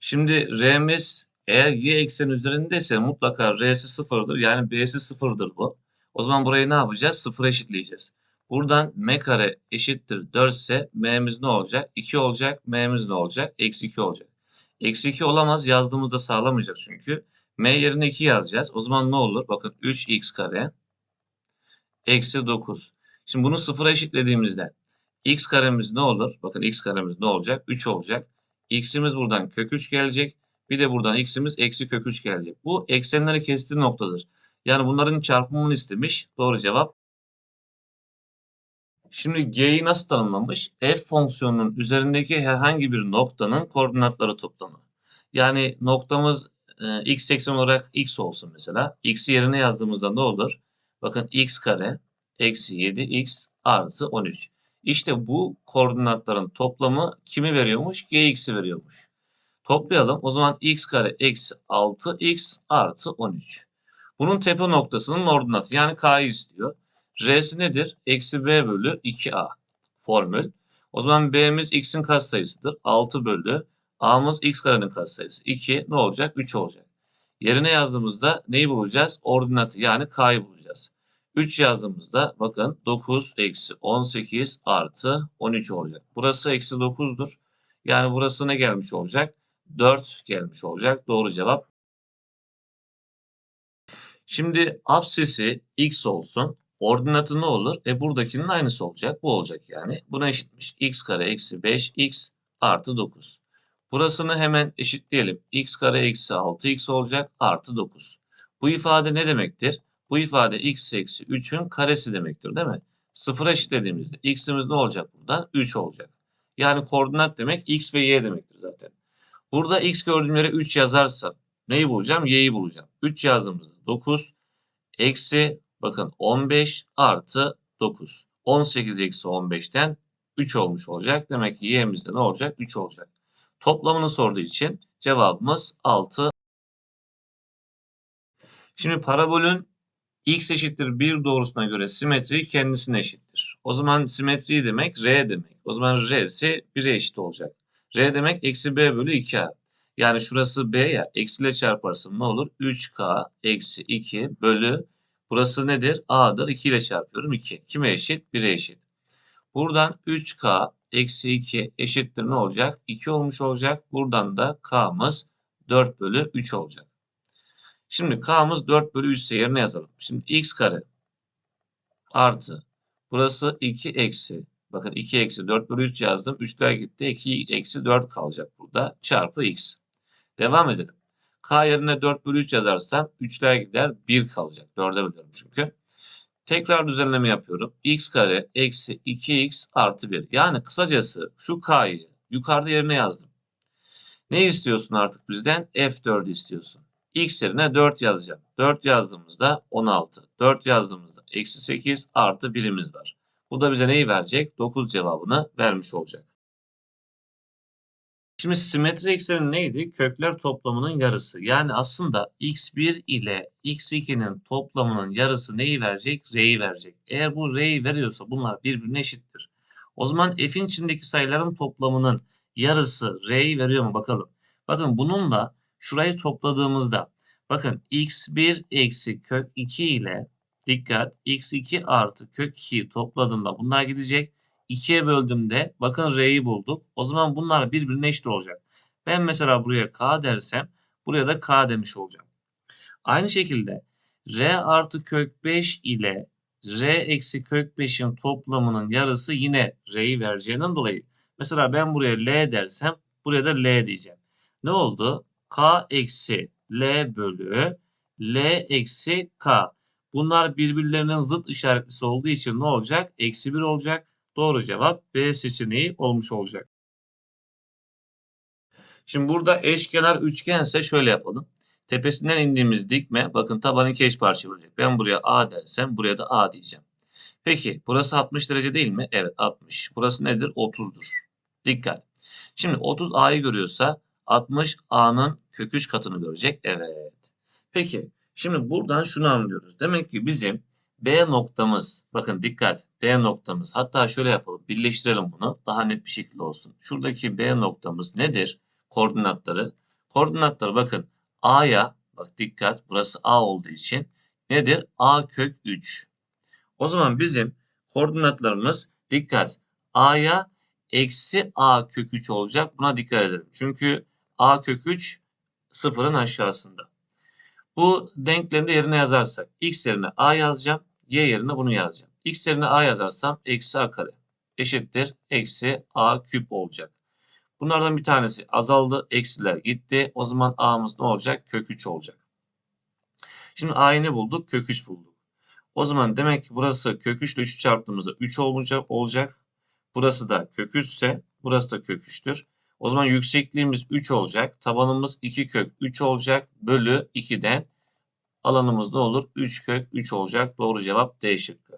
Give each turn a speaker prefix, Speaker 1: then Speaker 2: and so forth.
Speaker 1: Şimdi R'miz eğer y eksen üzerindeyse mutlaka R'si sıfırdır. Yani B'si sıfırdır bu. O zaman burayı ne yapacağız? Sıfır eşitleyeceğiz. Buradan m kare eşittir 4 ise m'miz ne olacak? 2 olacak. M'miz ne olacak? Eksi 2 olacak. Eksi 2 olamaz. Yazdığımızda sağlamayacak çünkü. M yerine 2 yazacağız. O zaman ne olur? Bakın 3x kare eksi 9. Şimdi bunu sıfıra eşitlediğimizde x karemiz ne olur? Bakın x karemiz ne olacak? 3 olacak. X'imiz buradan kök 3 gelecek. Bir de buradan x'imiz eksi kök 3 gelecek. Bu eksenleri kestiği noktadır. Yani bunların çarpımını istemiş. Doğru cevap. Şimdi g'yi nasıl tanımlamış? f fonksiyonunun üzerindeki herhangi bir noktanın koordinatları toplamı. Yani noktamız e, x eksen olarak x olsun mesela. x'i yerine yazdığımızda ne olur? Bakın x kare eksi 7x artı 13. İşte bu koordinatların toplamı kimi veriyormuş? gx'i veriyormuş. Toplayalım. O zaman x kare eksi 6x artı 13. Bunun tepe noktasının ordinatı yani k'yı istiyor. R'si nedir? Eksi b bölü 2a formül. O zaman b'miz x'in katsayısıdır. 6 bölü a'mız x karenin katsayısı. 2 ne olacak? 3 olacak. Yerine yazdığımızda neyi bulacağız? Ordinatı yani k'yı bulacağız. 3 yazdığımızda bakın 9 eksi 18 artı 13 olacak. Burası eksi 9'dur. Yani burası ne gelmiş olacak? 4 gelmiş olacak. Doğru cevap. Şimdi absesi x olsun. Ordinatı ne olur? E buradakinin aynısı olacak. Bu olacak yani. Buna eşitmiş. x kare eksi 5x artı 9. Burasını hemen eşitleyelim. x kare eksi 6x olacak artı 9. Bu ifade ne demektir? Bu ifade x eksi 3'ün karesi demektir değil mi? Sıfıra eşitlediğimizde x'imiz ne olacak burada? 3 olacak. Yani koordinat demek x ve y demektir zaten. Burada x gördüğüm yere 3 yazarsam neyi bulacağım? y'yi bulacağım. 3 yazdığımızda 9 eksi bakın 15 artı 9. 18 eksi 15'ten 3 olmuş olacak. Demek ki y'miz de ne olacak? 3 olacak. Toplamını sorduğu için cevabımız 6. Şimdi parabolün x eşittir 1 doğrusuna göre simetri kendisine eşittir. O zaman simetri demek r demek. O zaman r'si 1'e eşit olacak. r demek eksi b bölü 2a. Yani şurası b ya eksiyle çarparsam ne olur? 3k eksi 2 bölü burası nedir? a'dır. 2 ile çarpıyorum 2. Kime eşit? 1'e eşit. Buradan 3k eksi 2 eşittir ne olacak? 2 olmuş olacak. Buradan da k'mız 4 bölü 3 olacak. Şimdi k'mız 4 bölü 3 ise yerine yazalım. Şimdi x kare artı burası 2 eksi bakın 2 eksi 4 bölü 3 yazdım. 3'ler gitti. 2 eksi 4 kalacak burada. Çarpı x. Devam edelim. k yerine 4 bölü 3 yazarsam 3'ler gider 1 kalacak. 4'e bölüyorum çünkü. Tekrar düzenleme yapıyorum. x kare eksi 2x artı 1. Yani kısacası şu k'yı yukarıda yerine yazdım. Ne istiyorsun artık bizden? F4 istiyorsun. X yerine 4 yazacağım. 4 yazdığımızda 16. 4 yazdığımızda eksi 8 artı 1'imiz var. Bu da bize neyi verecek? 9 cevabını vermiş olacak. Şimdi simetri ekseni neydi? Kökler toplamının yarısı. Yani aslında x1 ile x2'nin toplamının yarısı neyi verecek? R'yi verecek. Eğer bu R'yi veriyorsa bunlar birbirine eşittir. O zaman f'in içindeki sayıların toplamının yarısı R'yi veriyor mu bakalım. Bakın bununla şurayı topladığımızda bakın x1 eksi kök 2 ile dikkat x2 artı kök 2'yi topladığımda bunlar gidecek. 2'ye böldüğümde bakın r'yi bulduk. O zaman bunlar birbirine eşit olacak. Ben mesela buraya k dersem buraya da k demiş olacağım. Aynı şekilde r artı kök 5 ile r eksi kök 5'in toplamının yarısı yine r'yi vereceğinden dolayı. Mesela ben buraya l dersem buraya da l diyeceğim. Ne oldu? K eksi l bölü l eksi k. Bunlar birbirlerinin zıt işaretlisi olduğu için ne olacak? Eksi 1 olacak. Doğru cevap B seçeneği olmuş olacak. Şimdi burada eşkenar üçgense şöyle yapalım. Tepesinden indiğimiz dikme bakın tabanı iki eş parça olacak. Ben buraya A dersem buraya da A diyeceğim. Peki burası 60 derece değil mi? Evet 60. Burası nedir? 30'dur. Dikkat. Şimdi 30 A'yı görüyorsa 60 A'nın kök 3 katını görecek. Evet. Peki şimdi buradan şunu anlıyoruz. Demek ki bizim B noktamız bakın dikkat B noktamız hatta şöyle yapalım birleştirelim bunu daha net bir şekilde olsun. Şuradaki B noktamız nedir? Koordinatları Koordinatları bakın A'ya bak dikkat burası A olduğu için nedir? A kök 3. O zaman bizim koordinatlarımız dikkat A'ya eksi A kök 3 olacak. Buna dikkat edelim. Çünkü A kök 3 sıfırın aşağısında. Bu denklemde yerine yazarsak x yerine A yazacağım. Y yerine bunu yazacağım. X yerine A yazarsam eksi A kare eşittir eksi A küp olacak. Bunlardan bir tanesi azaldı. Eksiler gitti. O zaman A'mız ne olacak? Kök 3 olacak. Şimdi A'yı ne bulduk? Kök 3 bulduk. O zaman demek ki burası kök 3 ile 3 çarptığımızda 3 olacak. olacak. Burası da kök 3 ise burası da kök 3'tür. O zaman yüksekliğimiz 3 olacak. Tabanımız 2 kök 3 olacak. Bölü 2'den alanımız ne olur? 3 kök 3 olacak. Doğru cevap D şıkkı.